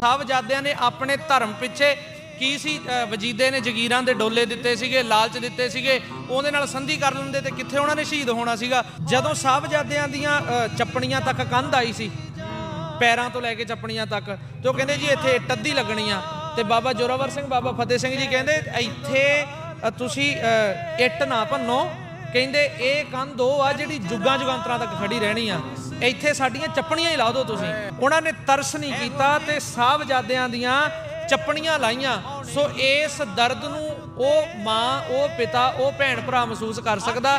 ਸਾਹਿਬਜ਼ਾਦਿਆਂ ਨੇ ਆਪਣੇ ਧਰਮ ਪਿੱਛੇ ਕੀ ਸੀ ਵਜੀਦੇ ਨੇ ਜਗੀਰਾਂ ਦੇ ਡੋਲੇ ਦਿੱਤੇ ਸੀਗੇ, ਲਾਲਚ ਦਿੱਤੇ ਸੀਗੇ, ਉਹਦੇ ਨਾਲ ਸੰਧੀ ਕਰ ਲੈਂਦੇ ਤੇ ਕਿੱਥੇ ਉਹਨਾਂ ਨੇ ਸ਼ਹੀਦ ਹੋਣਾ ਸੀਗਾ? ਜਦੋਂ ਸਾਹਿਬਜ਼ਾਦਿਆਂ ਦੀਆਂ ਚੱਪਣੀਆਂ ਤੱਕ ਕੰਧ ਆਈ ਸੀ, ਪੈਰਾਂ ਤੋਂ ਲੈ ਕੇ ਚੱਪਣੀਆਂ ਤੱਕ, ਤੇ ਉਹ ਕਹਿੰਦੇ ਜੀ ਇੱਥੇ ਇੱਟ ਅੱਧੀ ਲੱਗਣੀ ਆ। ਤੇ ਬਾਬਾ ਜੋਰਾਵਰ ਸਿੰਘ, ਬਾਬਾ ਫਤਿਹ ਸਿੰਘ ਜੀ ਕਹਿੰਦੇ, ਇੱਥੇ ਤੁਸੀਂ ਇੱਟ ਨਾ ਭੰਨੋ ਕਹਿੰਦੇ, ਇਹ ਕੰਧ ਉਹ ਆ ਜਿਹੜੀ ਜੁਗਾਂ ਜੁਗਾਂਤਰਾਂ ਤੱਕ ਖੜੀ ਰਹਿਣੀ ਆ। ਇੱਥੇ ਸਾਡੀਆਂ ਚੱਪਣੀਆਂ ਹੀ ਲਾ ਦਿਓ ਤੁਸੀਂ। ਉਹਨਾਂ ਨੇ ਤਰਸ ਨਹੀਂ ਕੀਤਾ ਤੇ ਸਾਹਿਬਜ਼ਾਦਿਆਂ ਦੀਆਂ ਚੱਪਣੀਆਂ ਲਾਈਆਂ। ਸੋ ਇਸ ਦਰਦ ਨੂੰ ਉਹ ਮਾਂ, ਉਹ ਪਿਤਾ, ਉਹ ਭੈਣ ਭਰਾ ਮਹਿਸੂਸ ਕਰ ਸਕਦਾ,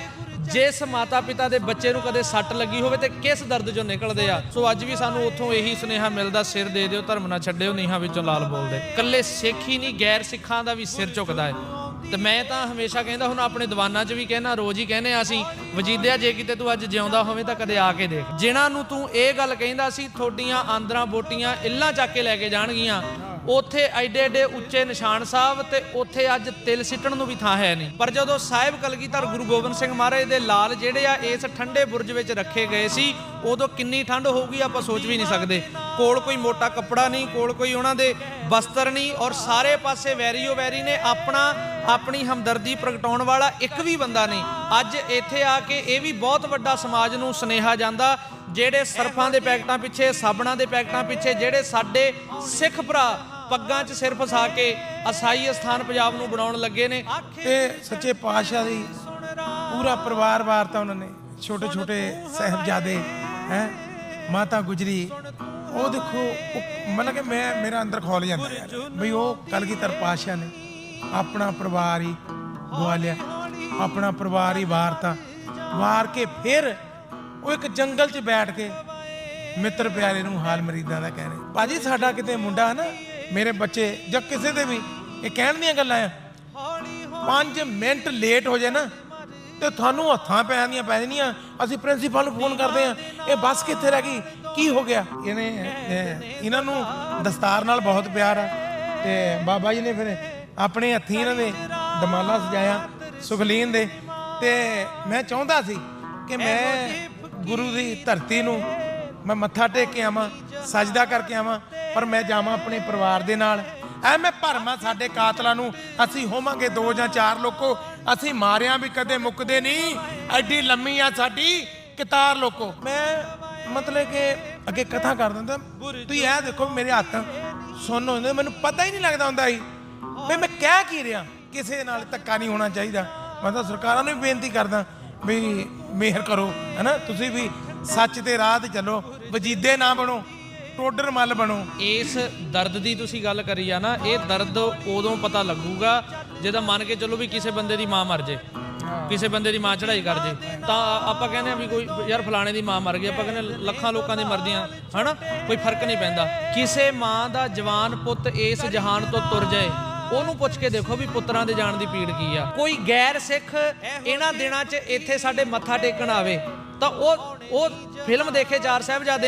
ਜਿਸ ਮਾਤਾ ਪਿਤਾ ਦੇ ਬੱਚੇ ਨੂੰ ਕਦੇ ਸੱਟ ਲੱਗੀ ਹੋਵੇ ਤੇ ਕਿਸ ਦਰਦ ਚੋਂ ਨਿਕਲਦੇ ਆ। ਸੋ ਅੱਜ ਵੀ ਸਾਨੂੰ ਉੱਥੋਂ ਇਹੀ ਸੁਨੇਹਾ ਮਿਲਦਾ, ਸਿਰ ਦੇ ਦਿਓ, ਧਰਮ ਨਾ ਛੱਡਿਓ, ਨੀਹਾਂ ਵਿੱਚੋਂ ਲਾਲ ਬੋਲਦੇ। ਕੱਲੇ ਸਿੱਖ ਹੀ ਨਹੀਂ, ਗੈਰ ਸਿੱਖਾਂ ਦਾ ਵੀ ਸਿਰ ਝੁਕਦਾ ਹੈ। ਤੇ ਮੈਂ ਤਾਂ ਹਮੇਸ਼ਾ ਕਹਿੰਦਾ ਹੁਣ ਆਪਣੇ ਦੀਵਾਨਾਂ 'ਚ ਵੀ ਕਹਿੰਦਾ ਰੋਜ਼ ਹੀ ਕਹਿੰਦੇ ਆ ਅਸੀਂ, ਵਜੀਦਿਆ ਜੇ ਕਿਤੇ ਤੂੰ ਅੱਜ ਜਿਉਂਦਾ ਹੋਵੇਂ ਤਾਂ ਕਦੇ ਆ ਕੇ ਦੇਖ। ਜਿਨ੍ਹਾਂ ਨੂੰ ਤੂੰ ਇਹ ਗੱਲ ਕਹਿੰਦਾ ਸੀ, ਤੁਹਾਡੀਆਂ ਆਂਦਰਾਂ ਬੋਟੀਆਂ ਇੱਲਾਂ ਚੱਕ ਕੇ ਲੈ ਕੇ ਜਾਣਗੀਆਂ। ਉੱਥੇ ਐਡੇ ਐਡੇ ਉੱਚੇ ਨਿਸ਼ਾਨ ਸਾਹਿਬ ਤੇ ਉੱਥੇ ਅੱਜ ਤਿਲ ਸਿੱਟਣ ਨੂੰ ਵੀ ਥਾਂ ਹੈ ਨਹੀਂ। ਪਰ ਜਦੋਂ ਸਾਹਿਬ ਕਲਗੀਧਰ ਗੁਰੂ ਗੋਬਿੰਦ ਸਿੰਘ ਮਹਾਰਾਜ ਦੇ ਲਾਲ ਜਿਹੜੇ ਆ ਇਸ ਠੰਡੇ ਬੁਰਜ ਵਿੱਚ ਰੱਖੇ ਗਏ ਸੀ, ਉਦੋਂ ਕਿੰਨੀ ਠੰਡ ਹੋਊਗੀ ਆਪਾਂ ਸੋਚ ਵੀ ਨਹੀਂ ਸਕਦੇ। ਕੋਲ ਕੋਈ ਮੋਟਾ ਕੱਪੜਾ ਨਹੀਂ, ਕੋਲ ਕੋਈ ਉਹਨਾਂ ਦੇ ਬਸਤਰ ਨਹੀਂ ਔਰ ਸਾਰੇ ਪਾਸੇ ਵੈਰੀਓ ਵੈਰੀ ਨੇ ਆਪਣਾ, ਆਪਣੀ ਹਮਦਰਦੀ ਪ੍ਰਗਟਾਉਣ ਵਾਲਾ ਇੱਕ ਵੀ ਬੰਦਾ ਨਹੀਂ। ਅੱਜ ਇੱਥੇ ਆ ਕੇ ਇਹ ਵੀ ਬਹੁਤ ਵੱਡਾ ਸਮਾਜ ਨੂੰ ਸੁਨੇਹਾ ਜਾਂਦਾ ਜਿਹੜੇ ਸਰਫਾਂ ਦੇ ਪੈਕਟਾਂ ਪਿੱਛੇ, ਸਾਬਣਾਂ ਦੇ ਪੈਕਟਾਂ ਪਿੱਛੇ, ਜਿਹੜੇ ਸਾਡੇ ਸਿੱਖ ਭਰਾ ਪੱਗਾਂ 'ਚ ਸਿਰ ਫਸਾ ਕੇ ਅਸਾਈ ਅਸਥਾਨ ਪੰਜਾਬ ਨੂੰ ਬਣਾਉਣ ਲੱਗੇ ਨੇ। ਇਹ ਸੱਚੇ ਪਾਤਸ਼ਾਹ ਦੀ ਪੂਰਾ ਪਰਿਵਾਰ ਵਾਰਤਾ ਉਹਨਾਂ ਨੇ ਛੋਟੇ ਛੋਟੇ ਸਹਿਬਜ਼ਾਦੇ, ਹੈ, ਮਾਤਾ ਗੁਜਰੀ, ਉਹ ਦੇਖੋ ਮਤਲਬ ਕਿ ਮੈਂ, ਮੇਰਾ ਅੰਦਰ ਖੋਲ ਜਾਂਦਾ ਯਾਰ, ਬਈ ਉਹ ਕਲਗੀਧਰ ਪਾਤਸ਼ਾਹ ਨੇ ਆਪਣਾ ਪਰਿਵਾਰ ਹੀ ਗਵਾ ਲਿਆ, ਆਪਣਾ ਪਰਿਵਾਰ ਹੀ ਵਾਰਤਾ, ਵਾਰ ਕੇ ਫਿਰ ਉਹ ਇੱਕ ਜੰਗਲ 'ਚ ਬੈਠ ਕੇ ਮਿੱਤਰ ਪਿਆਰੇ ਨੂੰ ਹਾਲ ਮਰੀਦਾਂ ਦਾ ਕਹਿ ਰਹੇ। ਭਾਜੀ, ਸਾਡਾ ਕਿਤੇ ਮੁੰਡਾ ਨਾ, ਮੇਰੇ ਬੱਚੇ ਜਾਂ ਕਿਸੇ ਦੇ ਵੀ, ਇਹ ਕਹਿਣ ਦੀਆਂ ਗੱਲਾਂ ਆ। 5 ਮਿੰਟ ਲੇਟ ਹੋ ਜਾਏ ਨਾ, ਤੇ ਤੁਹਾਨੂੰ ਹੱਥਾਂ ਪੈਰਾਂ ਦੀਆਂ ਪੈ ਜਾਣੀਆਂ। ਅਸੀਂ ਪ੍ਰਿੰਸੀਪਲ ਨੂੰ ਫੋਨ ਕਰਦੇ ਆ ਇਹ ਬੱਸ ਕਿੱਥੇ ਰਹਿ ਗਈ? ਕੀ ਹੋ ਗਿਆ? ਇਹਨੇ ਇਹਨਾਂ ਨੂੰ ਦਸਤਾਰ ਨਾਲ ਬਹੁਤ ਪਿਆਰ ਆ, ਤੇ ਬਾਬਾ ਜੀ ਨੇ ਫਿਰ ਆਪਣੇ ਹੱਥੀਂ ਇਹਨਾਂ ਦੇ ਦਮਾਲਾ ਸਜਾਇਆ, ਸੁਖਲੀਨ ਦੇ। ਤੇ ਮੈਂ ਚਾਹੁੰਦਾ ਸੀ ਕਿ ਮੈਂ ਗੁਰੂ ਦੀ ਧਰਤੀ ਨੂੰ ਮੈਂ ਮੱਥਾ ਟੇਕ ਕੇ ਆਵਾਂ, ਸਜਦਾ ਕਰਕੇ ਆਵਾਂ, ਪਰ ਮੈਂ ਜਾਵਾਂ ਆਪਣੇ ਪਰਿਵਾਰ ਦੇ ਨਾਲ। ਐਵੇਂ ਭਰਮਾਂ ਸਾਡੇ ਕਾਤਲਾਂ ਨੂੰ, ਅਸੀਂ ਹੋਵਾਂਗੇ ਦੋ ਜਾਂ ਚਾਰ ਲੋਕੋ, ਅਸੀਂ ਮਾਰਿਆਂ ਵੀ ਕਦੇ ਮੁੱਕਦੇ ਨਹੀਂ। ਐਡੀ ਲੰਮੀ ਆ ਸਾਡੀ ਕਿਤਾਰ ਲੋਕੋ। ਮੈਂ ਮਤਲਬ ਕਿ ਅੱਗੇ ਕਥਾ ਕਰ ਦਿੰਦਾ, ਤੁਸੀਂ ਇਹ ਦੇਖੋ ਮੇਰੇ ਹੱਥ ਸੁਣ ਹੁੰਦੇ, ਮੈਨੂੰ ਪਤਾ ਹੀ ਨਹੀਂ ਲੱਗਦਾ ਹੁੰਦਾ ਸੀ। ਵੀ ਮੈਂ ਕਹਿ ਕੀ ਰਿਹਾ? ਕਿਸੇ ਨਾਲ ਧੱਕਾ ਨਹੀਂ ਹੋਣਾ ਚਾਹੀਦਾ। ਮੈਂ ਤਾਂ ਸਰਕਾਰਾਂ ਨੂੰ ਵੀ ਬੇਨਤੀ ਕਰਦਾ ਵੀ ਮਿਹਰ ਕਰੋ, ਹੈਨਾ? ਤੁਸੀਂ ਵੀ ਸੱਚ ਤੇ ਰਾਹ ਤੇ ਚੱਲੋ, ਵਜੀਦੇ ਨਾ ਬਣੋ, ਟੋਡਰ ਮੱਲ ਬਣੋ। ਇਸ ਦਰਦ ਦੀ ਤੁਸੀਂ ਗੱਲ ਕਰੀ ਆ ਨਾ, ਇਹ ਦਰਦ ਉਦੋਂ ਪਤਾ ਲੱਗੂਗਾ ਜਦੋਂ ਮੰਨ ਕੇ ਚੱਲੋ ਵੀ ਕਿਸੇ ਬੰਦੇ ਦੀ ਮਾਂ ਮਰ ਜੇ, ਕਿਸੇ ਬੰਦੇ ਦੀ ਮਾਂ ਚੜਾਈ ਕਰ ਜੇ। ਤਾਂ ਆਪਾਂ ਕਹਿੰਦੇ ਆ ਵੀ ਕੋਈ ਯਾਰ ਫਲਾਣੇ ਦੀ ਮਾਂ ਮਰ ਗਈ, ਆਪਾਂ ਕਹਿੰਦੇ ਲੱਖਾਂ ਲੋਕਾਂ ਦੀ ਮਰਦੀਆਂ ਹਨਾ? ਕੋਈ ਫ਼ਰਕ ਨਹੀਂ ਪੈਂਦਾ। ਕਿਸੇ ਮਾਂ ਦਾ ਜਵਾਨ ਪੁੱਤ ਇਸ ਜਹਾਨ ਤੋਂ ਤੁਰ ਜਾਏ ਉਹਨੂੰ ਪੁੱਛ ਕੇ ਦੇਖੋ ਵੀ ਪੁੱਤਰਾਂ ਦੇ ਜਾਣ ਦੀ ਪੀੜ ਕੀ ਆ। ਕੋਈ ਗੈਰ ਸਿੱਖ ਇਹਨਾਂ ਦਿਨਾਂ 'ਚ ਇੱਥੇ ਸਾਡੇ ਮੱਥਾ ਟੇਕਣ ਆਵੇ, ਤਾਂ ਉਹ ਉਹ ਫਿਲਮ ਦੇਖੇ ਚਾਰ ਸਾਹਿਬਜ਼ਾਦੇ